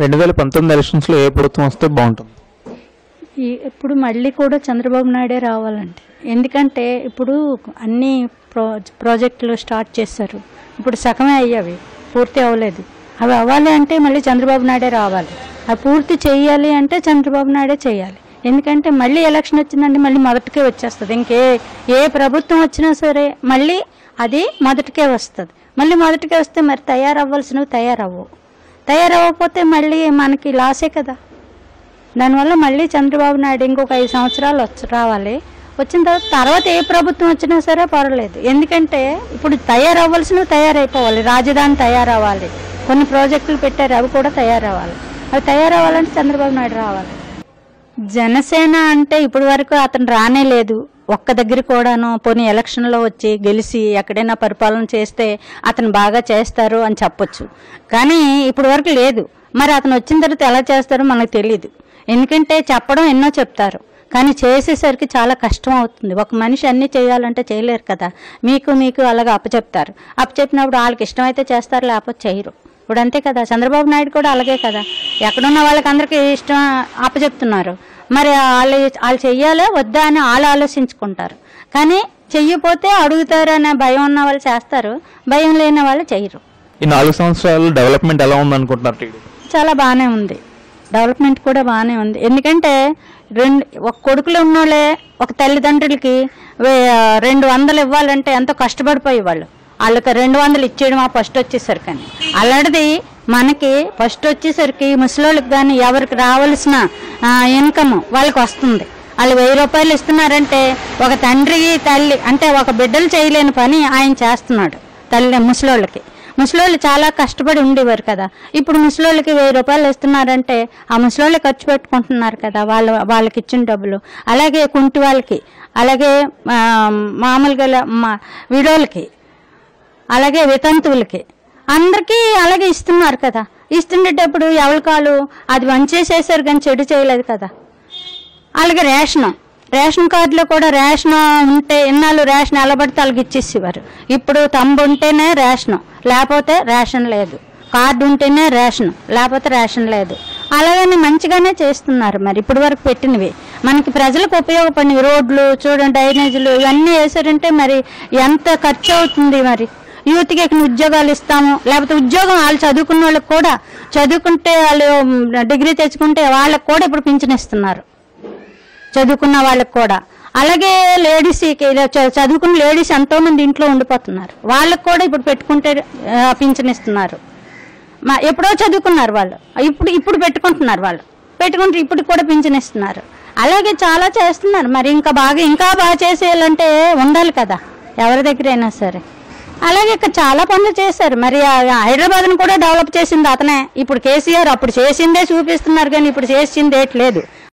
రెండు వేల పంతొమ్మిది ఎలక్షన్స్లో ఏ ప్రభుత్వం వస్తే బాగుంటుంది? ఇప్పుడు మళ్ళీ కూడా చంద్రబాబు నాయుడే రావాలండి. ఎందుకంటే ఇప్పుడు అన్ని ప్రో ప్రాజెక్టులు స్టార్ట్ చేశారు. ఇప్పుడు సగమే అయ్యేవి పూర్తి అవ్వలేదు. అవి అవ్వాలి అంటే మళ్ళీ చంద్రబాబు నాయుడే రావాలి. అవి పూర్తి చేయాలి అంటే చంద్రబాబు నాయుడే చేయాలి. ఎందుకంటే మళ్ళీ ఎలక్షన్ వచ్చిందంటే మళ్ళీ మొదటికే వచ్చేస్తుంది. ఇంకే ఏ ప్రభుత్వం వచ్చినా సరే మళ్ళీ అది మొదటికే వస్తుంది. మళ్ళీ మొదటికే వస్తే మరి తయారవ్వాల్సినవి తయారవ్వవు. తయారవ్వకపోతే మళ్ళీ మనకి లాసే కదా. దానివల్ల మళ్ళీ చంద్రబాబు నాయుడు ఇంకొక ఐదు సంవత్సరాలు వచ్చి రావాలి. వచ్చిన తర్వాత తర్వాత ఏ ప్రభుత్వం వచ్చినా సరే పర్వాలేదు. ఎందుకంటే ఇప్పుడు తయారవ్వాల్సినవి తయారైపోవాలి. రాజధాని తయారవ్వాలి. కొన్ని ప్రాజెక్టులు పెట్టారు అవి కూడా తయారవ్వాలి. అవి తయారవ్వాలంటే చంద్రబాబు నాయుడు రావాలి. జనసేన అంటే ఇప్పటి వరకు అతను రానే లేదు. ఒక్క దగ్గర కూడాను పోనీ ఎలక్షన్లో వచ్చి గెలిచి ఎక్కడైనా పరిపాలన చేస్తే అతను బాగా చేస్తారు అని చెప్పొచ్చు. కానీ ఇప్పటి వరకు లేదు. మరి అతను వచ్చిన తర్వాత ఎలా చేస్తారో మనకు తెలియదు ఎందుకంటే చెప్పడం ఎన్నో చెప్తారు. కానీ చేసేసరికి చాలా కష్టం అవుతుంది. ఒక మనిషి అన్నీ చేయాలంటే చేయలేరు కదా. మీకు మీకు అలాగ అప్పచెప్తారు. అప్పచెప్పినప్పుడు వాళ్ళకి ఇష్టమైతే చేస్తారు లేకపోతే చేయరు. ఇప్పుడు అంతే కదా. చంద్రబాబు నాయుడు కూడా అలాగే కదా. ఎక్కడున్న వాళ్ళకి అందరికీ ఇష్టం అప్పచెప్తున్నారు. మరి వాళ్ళు వాళ్ళు చెయ్యాలా? వద్దా అని వాళ్ళు ఆలోచించుకుంటారు. కానీ చెయ్యపోతే అడుగుతారు అనే భయం ఉన్న వాళ్ళు చేస్తారు. భయం లేని వాళ్ళు చేయరు ఈ నాలుగు సంవత్సరాలు డెవలప్మెంట్ ఎలా ఉందనుకుంటున్నారు చాలా బాగానే ఉంది. డెవలప్మెంట్ కూడా బాగానే ఉంది. ఎందుకంటే రెండు ఒక కొడుకులు ఉన్నోళ్ళే ఒక తల్లిదండ్రులకి రెండు వందలు ఇవ్వాలంటే ఎంతో కష్టపడిపోయి వాళ్ళు వాళ్ళకి రెండు వందలు ఇచ్చేయడం ఆ ఫస్ట్ వచ్చేసరికి అని అలాంటిది మనకి ఫస్ట్ వచ్చేసరికి ముసలోళ్ళకి కానీ ఎవరికి రావాల్సిన ఇన్కమ్ వాళ్ళకి వస్తుంది. వాళ్ళు వెయ్యి రూపాయలు ఇస్తున్నారంటే ఒక తండ్రి తల్లి అంటే ఒక బిడ్డలు చేయలేని పని ఆయన చేస్తున్నాడు తల్లి ముసలోళ్ళకి. ముసలోళ్ళు చాలా కష్టపడి ఉండేవారు కదా. ఇప్పుడు ముసలోళ్ళకి వెయ్యి రూపాయలు ఇస్తున్నారంటే ఆ ముసలోళ్ళు ఖర్చు పెట్టుకుంటున్నారు కదా వాళ్ళ వాళ్ళకి ఇచ్చిన డబ్బులు. అలాగే కుంటి వాళ్ళకి అలాగే మామూలుగా మా విడోలకి అలాగే వితంతువులకి. అందరికీ అలాగే ఇస్తున్నారు కదా. ఇస్తుండేటప్పుడు ఎవరి కాలు అది వంచేసేసారు కానీ చెడు చేయలేదు కదా. అలాగే రేషన్. రేషన్ కార్డులో కూడా రేషన్ ఉంటే ఇన్నాళ్ళు రేషన్ ఎలా పడితే వాళ్ళకి ఇచ్చేసేవారు. ఇప్పుడు తంబు ఉంటేనే రేషన్ లేకపోతే రేషన్ లేదు. కార్డు ఉంటేనే రేషన్ లేకపోతే రేషన్ లేదు. అలాగని మంచిగానే చేస్తున్నారు మరి ఇప్పటి వరకు పెట్టినవి. మనకి ప్రజలకు ఉపయోగపడినవి రోడ్లు చూడండి డ్రైనేజీలు ఇవన్నీ వేసారంటే మరి ఎంత ఖర్చు అవుతుంది మరి? యూత్కి ఉద్యోగాలు ఇస్తాము? లేకపోతే ఉద్యోగం వాళ్ళు చదువుకున్న వాళ్ళకి కూడా చదువుకుంటే వాళ్ళు డిగ్రీ తెచ్చుకుంటే వాళ్ళకి కూడా ఇప్పుడు పింఛన్ ఇస్తున్నారు. చదువుకున్న వాళ్ళకి కూడా. అలాగే లేడీస్కి చదువుకున్న లేడీస్ ఎంతో మంది ఇంట్లో ఉండిపోతున్నారు. వాళ్ళకి కూడా ఇప్పుడు పెట్టుకుంటే పింఛన్ ఇస్తున్నారు. మా ఎప్పుడో చదువుకున్నారు వాళ్ళు. ఇప్పుడు ఇప్పుడు పెట్టుకుంటున్నారు వాళ్ళు. పెట్టుకుంటే ఇప్పుడు కూడా పింఛన్ ఇస్తున్నారు. అలాగే చాలా చేస్తున్నారు. మరి ఇంకా బాగా ఇంకా బాగా చేసేయాలంటే ఉండాలి కదా. ఎవరి దగ్గరైనా సరే. అలాగే ఇక్కడ చాలా పనులు చేశారు. మరి హైదరాబాద్ను కూడా డెవలప్ చేసింది అతనే. ఇప్పుడు కేసీఆర్ అప్పుడు చేసిందే చూపిస్తున్నారు కానీ ఇప్పుడు చేసింది లేదు.